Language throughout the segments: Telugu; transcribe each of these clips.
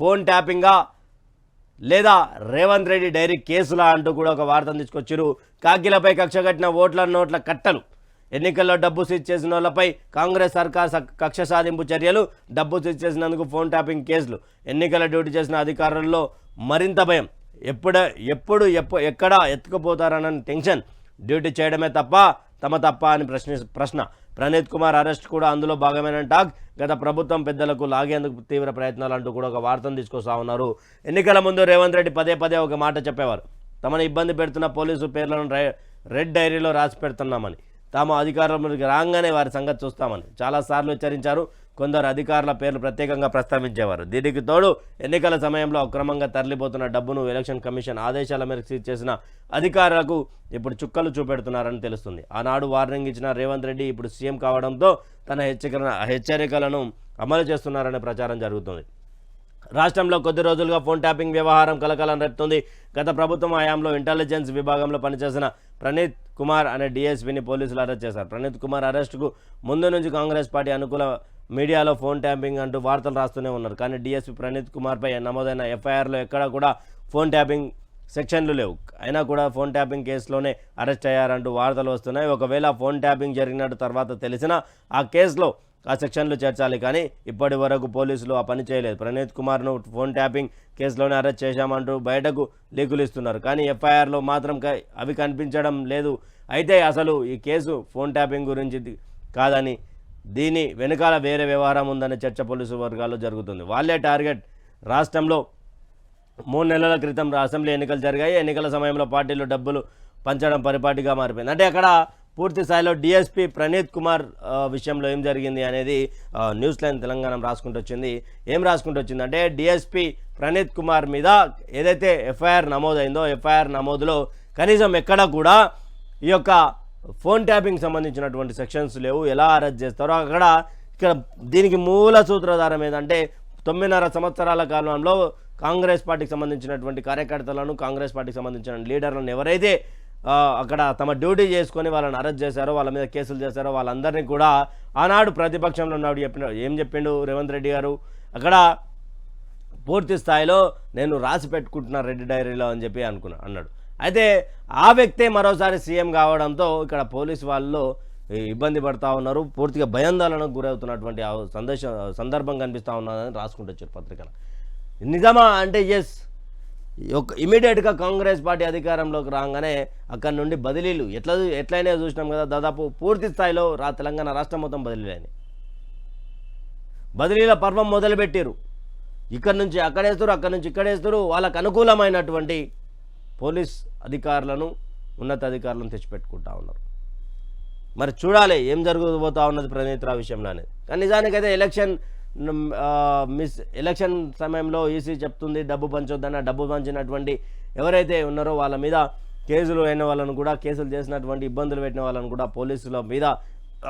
ఫోన్ ట్యాపింగా లేదా రేవంత్ రెడ్డి డైరీ కేసులా అంటూ కూడా ఒక వార్తను తీసుకొచ్చారు కాకిలపై కక్ష కట్టిన ఓట్ల నోట్ల కట్టలు ఎన్నికల్లో డబ్బు సీజ్ చేసిన వాళ్ళపై కాంగ్రెస్ సర్కార్ స- కక్ష సాధింపు చర్యలు డబ్బు సీజ్ చేసినందుకు ఫోన్ ట్యాపింగ్ కేసులు ఎన్నికల డ్యూటీ చేసిన అధికారుల్లో మరింత భయం. ఎప్పుడ ఎప్పుడు ఎప్పు ఎక్కడ ఎత్తుకుపోతారన్న టెన్షన్ డ్యూటీ చేయడమే తప్ప తమ తప్ప అని ప్రశ్న ప్రశ్న. ప్రణీత్ కుమార్ అరెస్ట్ కూడా అందులో భాగమైన టాక్. గత ప్రభుత్వం పెద్దలకు లాగేందుకు తీవ్ర ప్రయత్నాలు అంటూ కూడా ఒక వార్తను తీసుకొస్తా ఉన్నారు. ఎన్నికల ముందు రేవంత్ రెడ్డి పదే పదే ఒక మాట చెప్పేవారు. తమను ఇబ్బంది పెడుతున్న పోలీసు పేర్లను రె- రెడ్ డైరీలో రాసి పెడుతున్నామని. తాము అధికారంలోకి రాగానే వారి సంగతి చూస్తామని. చాలాసార్లు హెచ్చరించారు. కొందరు అధికారుల పేర్లు ప్రత్యేకంగా ప్రస్తావించేవారు. దీనికి తోడు ఎన్నికల సమయంలో అక్రమంగా తరలిపోతున్న డబ్బును ఎలక్షన్ కమిషన్ ఆదేశాల మేరకు సీజ్ చేసిన అధికారులకు ఇప్పుడు చుక్కలు చూపెడుతున్నారని తెలుస్తుంది. ఆనాడు వార్నింగ్ ఇచ్చిన రేవంత్ రెడ్డి ఇప్పుడు సీఎం కావడంతో తన హెచ్చరిక హెచ్చరికలను అమలు చేస్తున్నారనే ప్రచారం జరుగుతుంది. రాష్ట్రంలో కొద్ది రోజులుగా ఫోన్ ట్యాపింగ్ వ్యవహారం కలకలం రేపుతుంది. గత ప్రభుత్వం హయాంలో ఇంటెలిజెన్స్ విభాగంలో పనిచేసిన ప్రణీత్ కుమార్ అనే డీఎస్పీని పోలీసులు అరెస్ట్ చేశారు. ప్రణీత్ కుమార్ అరెస్టుకు ముందు నుంచి కాంగ్రెస్ పార్టీ అనుకూల మీడియాలో ఫోన్ ట్యాపింగ్ అంటూ వార్తలు రాస్తూనే ఉన్నారు. కానీ డీఎస్పీ ప్రణీత్ కుమార్పై నమోదైన ఎఫ్ఐఆర్లో ఎక్కడా కూడా ఫోన్ ట్యాపింగ్ సెక్షన్లు లేవు. అయినా కూడా ఫోన్ ట్యాపింగ్ కేసులోనే అరెస్ట్ అయ్యారంటూ వార్తలు వస్తున్నాయి. ఒకవేళ ఫోన్ ట్యాపింగ్ జరిగినట్టు తర్వాత తెలిసినా ఆ కేసులో ఆ సెక్షన్లు చేర్చాలి. కానీ ఇప్పటి వరకు పోలీసులు ఆ పని చేయలేదు. ప్రణీత్ కుమార్ను ఫోన్ ట్యాపింగ్ కేసులోనే అరెస్ట్ చేశామంటూ బయటకు లీకులు ఇస్తున్నారు. కానీ ఎఫ్ఐఆర్లో మాత్రం అవి కనిపించడం లేదు. అయితే అసలు ఈ కేసు ఫోన్ ట్యాపింగ్ గురించి కాదని దీని వెనకాల వేరే వ్యవహారం ఉందనే చర్చ పోలీసు వర్గాల్లో జరుగుతుంది. వాళ్ళే టార్గెట్ రాష్ట్రంలో మూడు నెలల క్రితం అసెంబ్లీ ఎన్నికలు జరిగాయి. ఎన్నికల సమయంలో పార్టీలు డబ్బులు పంచడం పరిపాటిగా మారిపోయింది. అంటే అక్కడ పూర్తి స్థాయిలో డిఎస్పీ ప్రణీత్ కుమార్ విషయంలో ఏం జరిగింది అనేది న్యూస్ లైన్ తెలంగాణ రాసుకుంటూ వచ్చింది. ఏం రాసుకుంటూ వచ్చిందంటే డిఎస్పీ ప్రణీత్ కుమార్ మీద ఏదైతే ఎఫ్ఐఆర్ నమోదైందో ఎఫ్ఐఆర్ నమోదులో కనీసం ఎక్కడ కూడా ఈ యొక్క ఫోన్ ట్యాపింగ్ సంబంధించినటువంటి సెక్షన్స్ లేవు. ఎలా అరెస్ట్ చేస్తారో అక్కడ ఇక్కడ దీనికి మూల సూత్రధారం ఏంటంటే తొమ్మిదిన్నర సంవత్సరాల కాలంలో కాంగ్రెస్ పార్టీకి సంబంధించినటువంటి కార్యకర్తలను కాంగ్రెస్ పార్టీకి సంబంధించిన లీడర్లను ఎవరైతే అక్కడ తమ డ్యూటీ చేసుకొని వాళ్ళని అరెస్ట్ చేశారో వాళ్ళ మీద కేసులు చేశారో వాళ్ళందరినీ కూడా ఆనాడు ప్రతిపక్షంలో ఉన్నాడు చెప్పిన ఏం చెప్పిండు రేవంత్ రెడ్డి గారు? అక్కడ పూర్తి స్థాయిలో నేను రాసి పెట్టుకుంటున్నా రెడ్డి డైరీలో అని చెప్పి అనుకున్నా అన్నాడు. అయితే ఆ వ్యక్తే మరోసారి సీఎం కావడంతో ఇక్కడ పోలీసు వాళ్ళు ఇబ్బంది పడతా ఉన్నారు పూర్తిగా భయాందోళనకు గురవుతున్నటువంటి ఆ సందేశం సందర్భం కనిపిస్తూ ఉన్నదని రాసుకుంటూ వచ్చారు పత్రికలు. నిజమా అంటే ఎస్ ఇమీడియట్గా కాంగ్రెస్ పార్టీ అధికారంలోకి రాగానే అక్కడి నుండి బదిలీలు ఎట్లా ఎట్లయినా చూసినాం కదా దాదాపు పూర్తి స్థాయిలో రా తెలంగాణ రాష్ట్రం మొత్తం బదిలీలు బదిలీల పర్వం మొదలుపెట్టారు ఇక్కడ నుంచి అక్కడేస్తారు అక్కడ నుంచి ఇక్కడేస్తారు వాళ్ళకు అనుకూలమైనటువంటి పోలీస్ అధికారులను ఉన్నతాధికారులను తెచ్చిపెట్టుకుంటా ఉన్నారు. మరి చూడాలి ఏం జరగబోతా ఉన్నది ప్రణీత్ విషయంలో అనేది. కానీ నిజానికైతే ఎలక్షన్ మిస్ ఎలక్షన్ సమయంలో ఈసీ చెప్తుంది డబ్బు పంచొద్దన్న డబ్బు పంచినటువంటి ఎవరైతే ఉన్నారో వాళ్ళ మీద కేసులు అయిన వాళ్ళను కూడా కేసులు చేసినటువంటి ఇబ్బందులు పెట్టిన వాళ్ళను కూడా పోలీసుల మీద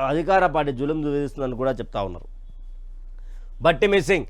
అధికార పార్టీ జులుం విధిస్తుందని కూడా చెప్తా ఉన్నారు. బట్టి మిస్సింగ్